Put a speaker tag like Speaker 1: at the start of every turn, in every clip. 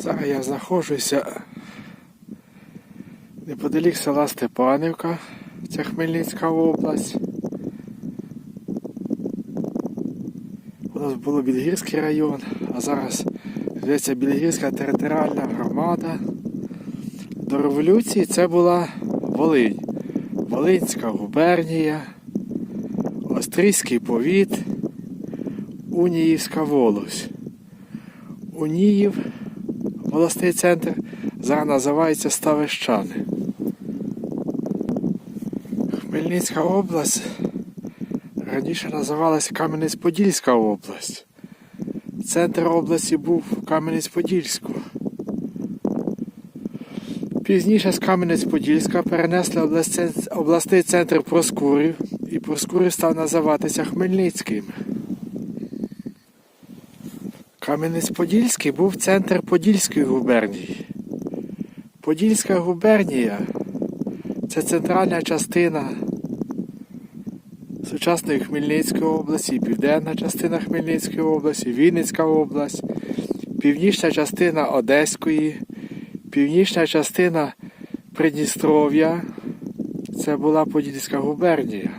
Speaker 1: Зараз я знаходжуся неподалік села Степанівка, це Хмельницька область. У нас було Білгірський район, а зараз здається Білгірська територіальна громада. До революції це була Волинь, Волинська губернія, Острізький повіт, Уніївська волость. Уніїв, обласний центр, зараз називається Ставищани. Хмельницька область раніше називалася Кам'янець-Подільська область. Центр області був Кам'янець-Подільську. Пізніше з Кам'янець-Подільська перенесли обласний центр Проскурів, і Проскурів став називатися Хмельницьким. Кам'янець-Подільський був центр Подільської губернії. Подільська губернія це центральна частина сучасної Хмельницької області, південна частина Хмельницької області, Вінницька область, північна частина Одеської, північна частина Придністров'я. Це була Подільська губернія.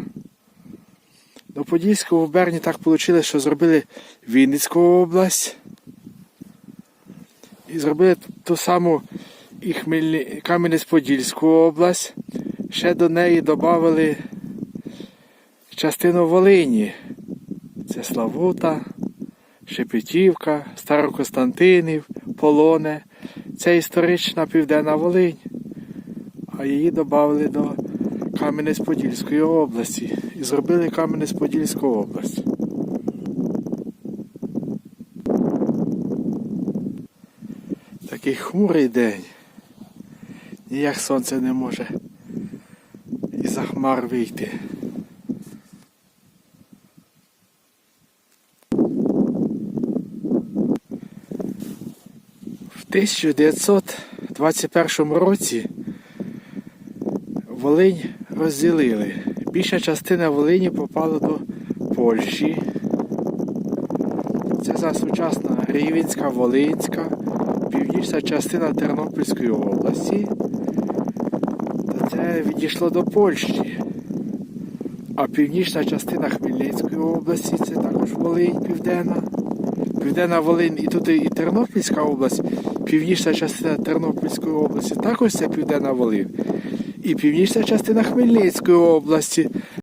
Speaker 1: До Подільської губернії так вийшло, що зробили Вінницьку область. І зробили ту саму і Хмельни... Кам'янець-Подільську область. Ще до неї додали частину Волині. Це Славута, Шепетівка, Старокостянтинів, Полоне. Це історична Південна Волинь. А її додали до Кам'янець-Подільської області. І зробили Кам'янець-Подільську область. Такий хмурий день. Ніяк сонце не може із-за хмар вийти. В 1921 році Волинь розділили. Більша частина Волині попала до Польщі. Це за сучасна Рівенська, Волинська, північна частина Тернопільської області. Та Це відійшло до Польщі. А північна частина Хмельницької області це також Волинь Південна. Південна Волинь і тут і Тернопільська область, північна частина Тернопільської області також це Південна Волинь. І північна частина Хмельницької області